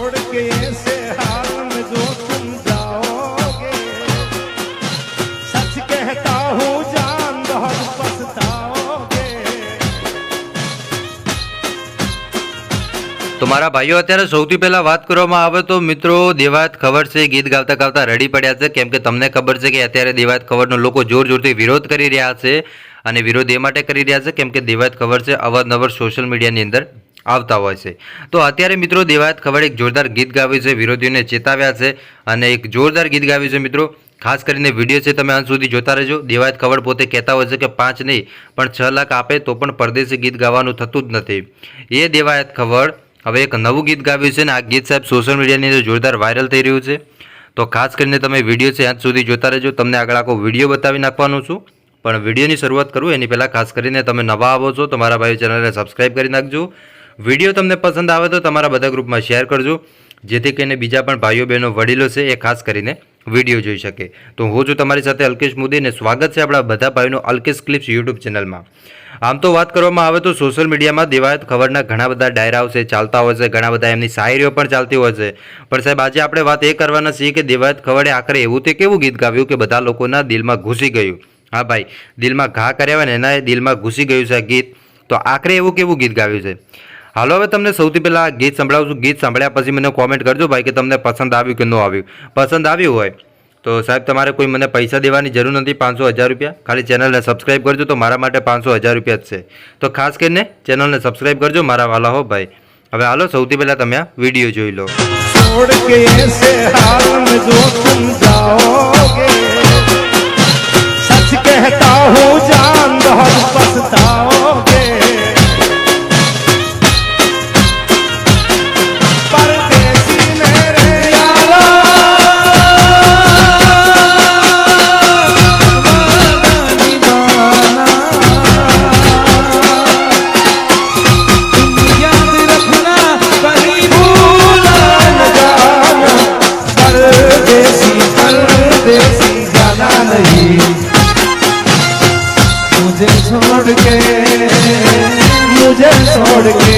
छोड़ के ऐसे हाल में जो तुम जाओगे सच कहता हूँ जान बहुत पछताओगे તો મારા ભાઈઓ અત્યારે સૌથી પહેલા વાત કરવામાં આવે તો મિત્રો દેવાયત ખબર છે ગીત ગાતા ગાતા રડી પડ્યા છે કેમ કે તમને ખબર છે કે અત્યારે દેવાયત ખબરનો લોકો જોર જોરથી વિરોધ કરી રહ્યા છે અને વિરોધ એ માટે કરી રહ્યા છે કેમ કે દેવાયત ખબર છે અવારનવાર સોશિયલ મીડિયાની અંદર આવતા હોય છે. તો અત્યારે મિત્રો દેવાયત ખબર એક જોરદાર ગીત ગાવ્યું છે, વિરોધીઓને ચેતાવ્યા છે અને એક જોરદાર ગીત ગાવ્યું છે મિત્રો. ખાસ કરીને વીડિયો છે તમે અંત સુધી જોતા રહેજો. દેવાયત ખબર પોતે કહેતા હોય છે કે પાંચ નહીં, પણ છ લાખ આપે તો પણ પરદેશી ગીત ગાવાનું થતું જ નથી. એ દેવાયત ખબર હવે એક નવું ગીત ગાવ્યું છે ને આ ગીત સાહેબ સોશિયલ મીડિયાની અંદર જોરદાર વાયરલ થઈ રહ્યું છે. તો ખાસ કરીને તમે વીડિયો છે અંત સુધી જોતા રહેજો. તમને આગળ આખો વીડિયો બતાવી નાખવાનો છું. પણ વિડીયોની શરૂઆત કરું, એની પહેલાં ખાસ કરીને તમે નવા આવો છો તો મારા ભાઈ ચેનલને સબસ્ક્રાઈબ કરી નાખજો. વીડિયો તમને પસંદ આવે તો તમારા બધા ગ્રુપમાં શેર કરજો, જેથી કરીને બીજા પણ ભાઈઓ, બહેનો, વડીલો છે એ ખાસ કરીને વીડિયો જોઈ શકે. તો હું છું તમારી સાથે અલ્કેશ મોદી અને સ્વાગત છે આપણા બધા ભાઈનો અલ્કેશ ક્લિપ્સ યુટ્યુબ ચેનલમાં. આમ તો વાત કરવામાં આવે તો સોશિયલ મીડિયામાં દેવાયત ખબરના ઘણા બધા ડાયરાઓ છે ચાલતા હોય છે, ઘણા બધા એમની શાયરીઓ પણ ચાલતી હોય છે. પણ સાહેબ, આજે આપણે વાત એ કરવાના છીએ કે દેવાયત ખવડે આખરે એવું તે કેવું ગીત ગાવ્યું કે બધા લોકોના દિલમાં ઘૂસી ગયું? હા ભાઈ, દિલમાં ઘા કર્યા હોય ને એના દિલમાં ઘૂસી ગયું છે ગીત. તો આખરે એવું કેવું ગીત ગાવ્યું છે? હાલો, હવે તમને સૌથી પહેલાં ગીત સંભળાવશું. ગીત સાંભળ્યા પછી મને કોમેન્ટ કરજો ભાઈ કે તમને પસંદ આવ્યું કે ન આવ્યું. પસંદ આવ્યું હોય તો સાહેબ, તમારે કોઈ મને પૈસા દેવાની જરૂર નથી, પાંચસો હજાર રૂપિયા. ખાલી ચેનલને સબસ્ક્રાઈબ કરજો તો મારા માટે પાંચસો હજાર રૂપિયા જ છે. તો ખાસ કરીને ચેનલને સબસ્ક્રાઈબ કરજો મારા વાલા હો ભાઈ. હવે હાલો, સૌથી પહેલાં તમે આ વીડિયો જોઈ લો. છોડ કે छोड़ के मुझे छोड़ के